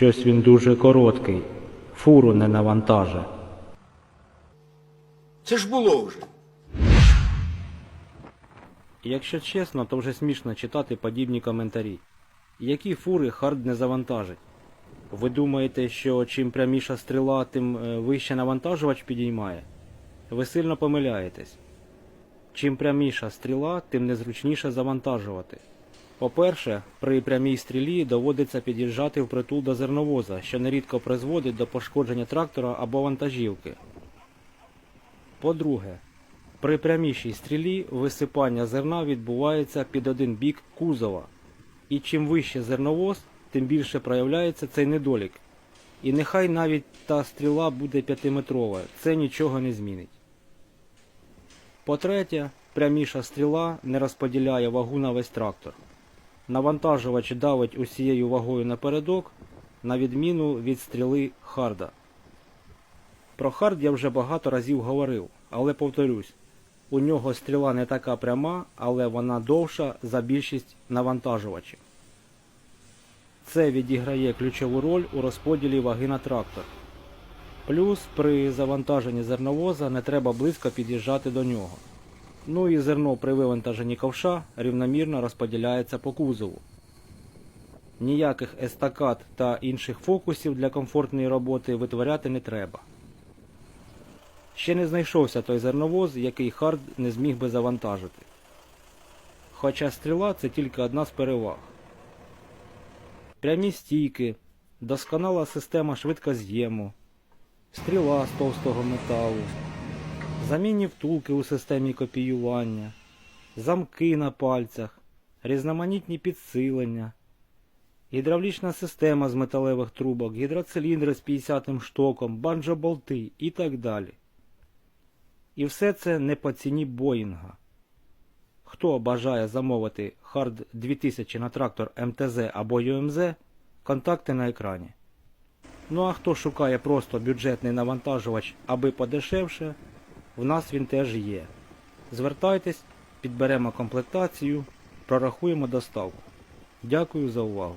Щось він дуже короткий. Фуру не навантаже. Це ж було вже. Якщо чесно, то вже смішно читати подібні коментарі. Які фури хард не завантажить? Ви думаєте, що чим пряміша стріла, тим е, вище навантажувач підіймає? Ви сильно помиляєтесь. Чим пряміша стріла, тим незручніше завантажувати. По-перше, при прямій стрілі доводиться під'їжджати впритул до зерновоза, що нерідко призводить до пошкодження трактора або вантажівки. По-друге, при прямішій стрілі висипання зерна відбувається під один бік кузова. І чим вище зерновоз, тим більше проявляється цей недолік. І нехай навіть та стріла буде п'ятиметрова, це нічого не змінить. По-третє, пряміша стріла не розподіляє вагу на весь трактор. Навантажувач давить усією вагою напередок, на відміну від стріли харда. Про хард я вже багато разів говорив, але повторюсь, у нього стріла не така пряма, але вона довша за більшість навантажувачів. Це відіграє ключову роль у розподілі ваги на трактор. Плюс при завантаженні зерновоза не треба близько під'їжджати до нього. Ну і зерно при вивантаженні ковша рівномірно розподіляється по кузову. Ніяких естакад та інших фокусів для комфортної роботи витворяти не треба. Ще не знайшовся той зерновоз, який хард не зміг би завантажити. Хоча стріла це тільки одна з переваг. Прямі стійки, досконала система швидкоз'єму, стріла з товстого металу, замінні втулки у системі копіювання, замки на пальцях, різноманітні підсилення, гідравлічна система з металевих трубок, гідроциліндри з 50 штоком, банджоболти і так далі. І все це не по ціні Боїнга. Хто бажає замовити Hard 2000 на трактор МТЗ або ЮМЗ, контакти на екрані. Ну а хто шукає просто бюджетний навантажувач, аби подешевше, в нас він теж є. Звертайтесь, підберемо комплектацію, прорахуємо доставку. Дякую за увагу.